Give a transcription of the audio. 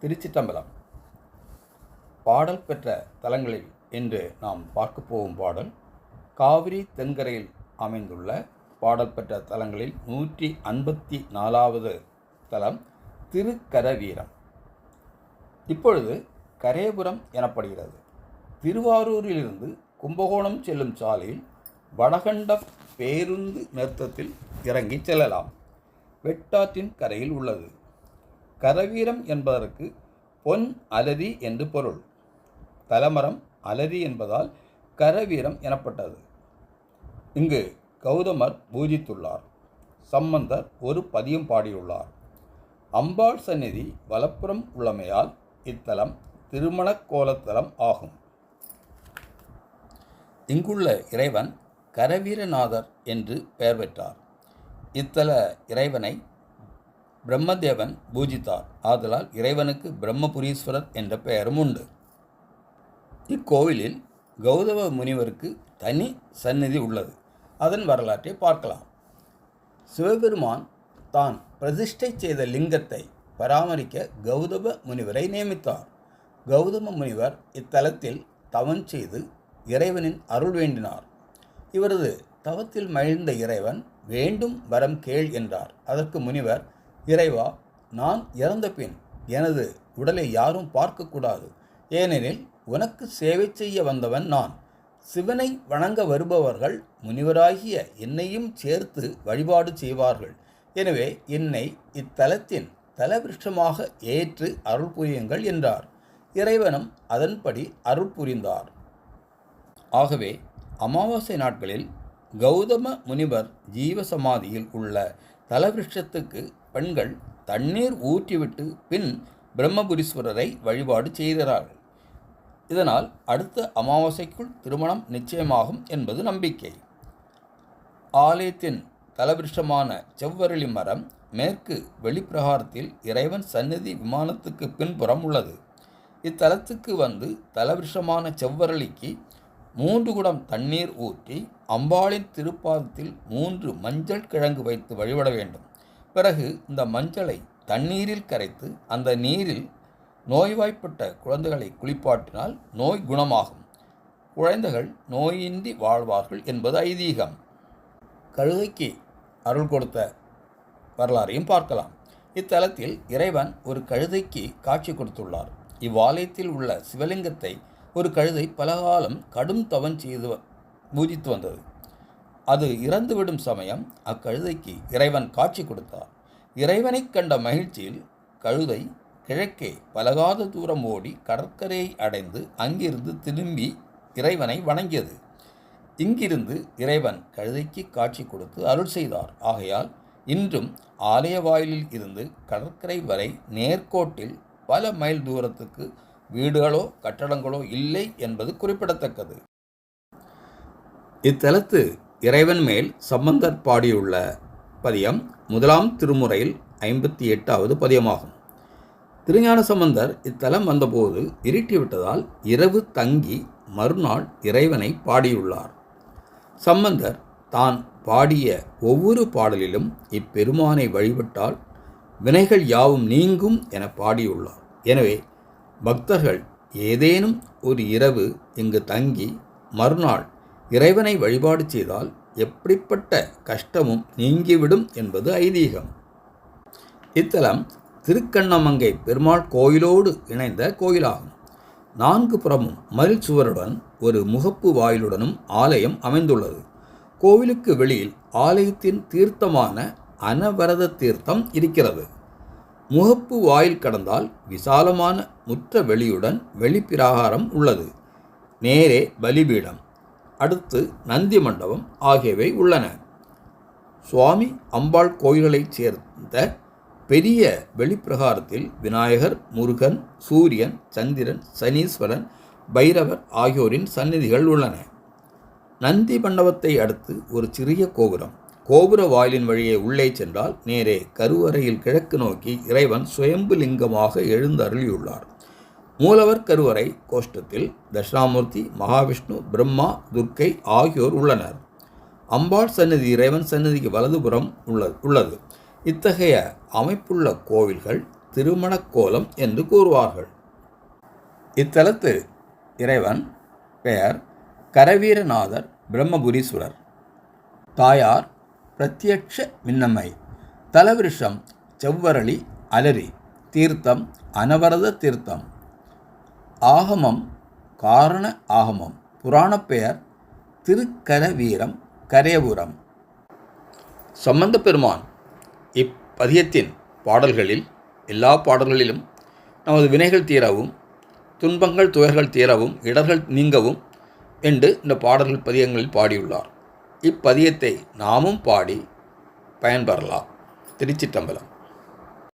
திருச்சிட்டம்பலம் பாடல் பெற்ற தலங்களில் இன்று நாம் பார்க்க போகும் பாடல் காவிரி தென்கரையில் அமைந்துள்ள பாடல் பெற்ற தலங்களில் நூற்றி ஐம்பத்தி நாலாவது தலம் திருக்கரவீரம். இப்பொழுது கரேபுரம் எனப்படுகிறது. திருவாரூரிலிருந்து கும்பகோணம் செல்லும் சாலையில் வடகண்ட பேருந்து நிறுத்தத்தில் இறங்கி செல்லலாம். வெட்டாற்றின் கரையில் உள்ளது. கரவீரம் என்பதற்கு பொன் அலரி என்று பொருள். தலமரம் அலரி என்பதால் கரவீரம் எனப்பட்டது. இங்கு கௌதமர் பூஜித்துள்ளார். சம்பந்தர் ஒரு பதியம் பாடியுள்ளார். அம்பாள் சந்நிதி வலப்புறம் உள்ளமையால் இத்தலம் திருமண கோலத்தலம் ஆகும். இங்குள்ள இறைவன் கரவீரநாதர் என்று பெயர் பெற்றார். இத்தல இறைவனை பிரம்மதேவன் பூஜித்தார். ஆதலால் இறைவனுக்கு பிரம்மபுரீஸ்வரர் என்ற பெயரும் உண்டு. இக்கோவிலில் கௌதம முனிவருக்கு தனி சந்நிதி உள்ளது. அதன் வரலாற்றை பார்க்கலாம். சிவபெருமான் தான் பிரதிஷ்டை செய்த லிங்கத்தை பராமரிக்க கௌதம முனிவரை நியமித்தார். கௌதம முனிவர் இத்தலத்தில் தவம் செய்து இறைவனின் அருள் வேண்டினார். இவரது தவத்தில் மகிழ்ந்த இறைவன் வேண்டும் வரம் கேள் என்றார். அதற்கு முனிவர் இறைவா நான் இறந்த பின் எனது உடலை யாரும் பார்க்கக்கூடாது. ஏனெனில் உனக்கு சேவை செய்ய வந்தவன் நான். சிவனை வணங்க வருபவர்கள் முனிவராகிய என்னையும் சேர்த்து வழிபாடு செய்வார்கள். எனவே என்னை இத்தலத்தின் தலவிருஷமாக ஏற்று அருள் புரியுங்கள் என்றார். இறைவனும் அதன்படி அருள் புரிந்தார். ஆகவே அமாவாசை நாட்களில் கௌதம முனிவர் ஜீவசமாதியில் உள்ள தலவிருஷத்துக்கு பெண்கள் தண்ணீர் ஊற்றிவிட்டு பின் பிரம்மபுரீஸ்வரரை வழிபாடு செய்கிறார்கள். இதனால் அடுத்த அமாவாசைக்குள் திருமணம் நிச்சயமாகும் என்பது நம்பிக்கை. ஆலயத்தின் தலவிருஷமான செவ்வரளி மரம் மேற்கு வெளிப்பிரகாரத்தில் இறைவன் சந்நிதி விமானத்துக்கு பின்புறம் உள்ளது. இத்தலத்துக்கு வந்து தலவிருஷமான செவ்வரளிக்கு மூன்று குடம் தண்ணீர் ஊற்றி அம்பாளின் திருப்பாதத்தில் மூன்று மஞ்சள் கிழங்கு வைத்து வழிபட வேண்டும். பிறகு இந்த மஞ்சளை தண்ணீரில் கரைத்து அந்த நீரில் நோய்வாய்ப்பட்ட குழந்தைகளை குளிப்பாட்டினால் நோய் குணமாகும். குழந்தைகள் நோயின்றி வாழ்வார்கள் என்பது ஐதீகம். கழுதைக்கு அருள் கொடுத்த வரலாறையும் பார்க்கலாம். இத்தலத்தில் இறைவன் ஒரு கழுதைக்கு காட்சி கொடுத்துள்ளார். இவ்வாலயத்தில் உள்ள சிவலிங்கத்தை ஒரு கழுதை பலகாலம் கடும் தவம் செய்து பூஜித்து வந்தது. அது இறந்துவிடும் சமயம் அக்கழுதைக்கு இறைவன் காட்சி கொடுத்தார். இறைவனைக் கண்ட மகிழ்ச்சியில் கழுதை கிழக்கே பலகாத தூரம் ஓடி கடற்கரையை அடைந்து அங்கிருந்து திரும்பி இறைவனை வணங்கியது. இங்கிருந்து இறைவன் கழுதைக்கு காட்சி கொடுத்து அருள் செய்தார். ஆகையால் இன்றும் ஆலய வாயிலில் இருந்து கடற்கரை வரை நேர்கோட்டில் பல மைல் தூரத்துக்கு வீடுகளோ கட்டடங்களோ இல்லை என்பது குறிப்பிடத்தக்கது. இத்தலத்து இறைவன் மேல் சம்பந்தர் பாடியுள்ள பதியம் முதலாம் திருமுறையில் ஐம்பத்தி எட்டாவது பதியமாகும். திருஞான சம்பந்தர் இத்தலம் வந்தபோது இருட்டிவிட்டதால் இரவு தங்கி மறுநாள் இறைவனை பாடியுள்ளார். சம்பந்தர் தான் பாடிய ஒவ்வொரு பாடலிலும் இப்பெருமானை வழிபட்டால் வினைகள் யாவும் நீங்கும் என பாடியுள்ளார். எனவே பக்தர்கள் ஏதேனும் ஒரு இரவு இங்கு தங்கி மறுநாள் இறைவனை வழிபாடு செய்தால் எப்படிப்பட்ட கஷ்டமும் நீங்கிவிடும் என்பது ஐதீகம். இத்தலம் திருக்கண்ணமங்கை பெருமாள் கோயிலோடு இணைந்த கோயிலாகும். நான்கு புறமும் மதில் சுவருடன் ஒரு முகப்பு வாயிலுடனும் ஆலயம் அமைந்துள்ளது. கோவிலுக்கு வெளியில் ஆலயத்தின் தீர்த்தமான அனவரத தீர்த்தம் இருக்கிறது. முகப்பு வாயில் கடந்தால் விசாலமான முற்ற வெளியுடன் வெளிப்பிராகாரம் உள்ளது. நேரே பலிபீடம். அடுத்து நந்தி மண்டபம் ஆகியவை உள்ளன. சுவாமி அம்பாள் கோயில்களைச் சேர்ந்த பெரிய வெளிப்பிரகாரத்தில் விநாயகர் முருகன் சூரியன் சந்திரன் சனீஸ்வரன் பைரவர் ஆகியோரின் சந்நிதிகள் உள்ளன. நந்தி மண்டபத்தை அடுத்து ஒரு சிறிய கோபுரம். கோபுர வாயிலின் வழியே உள்ளே சென்றால் நேரே கருவறையில் கிழக்கு நோக்கி இறைவன் சுயம்பு லிங்கமாக எழுந்தருளியுள்ளார் மூலவர் கருவறை கோஷ்டத்தில் தட்சிணாமூர்த்தி மகாவிஷ்ணு பிரம்மா துர்க்கை ஆகியோர் உள்ளனர். அம்பாள் சன்னதி இறைவன் சன்னதிக்கு வலதுபுறம் உள்ள உள்ளது. இத்தகைய அமைப்புள்ள கோவில்கள் திருமணக்கோலம் என்று கூறுவார்கள். இத்தலத்து இறைவன் பெயர் கரவீரநாதர் பிரம்மபுரீஸ்வரர். தாயார் பிரத்யக்ஷ மின்னம்மை தலவிருஷம் செவ்வரளி அலரி தீர்த்தம் அனவரத தீர்த்தம். ஆகமம் காரண ஆகமம். புராணப் பெயர் திருக்கரவீரம் கரையபுரம். சம்பந்த பெருமான் இப்பதியத்தின் பாடல்களில் எல்லா பாடல்களிலும் நமது வினைகள் தீரவும் துன்பங்கள் துயர்கள் தீரவும் இடர்கள் நீங்கவும் என்று இந்த பாடல்கள் பதியங்களில் பாடியுள்ளார். இப்பதியத்தை நாமும் பாடி பயன்பெறலாம். திருச்சிட்டம்பலம்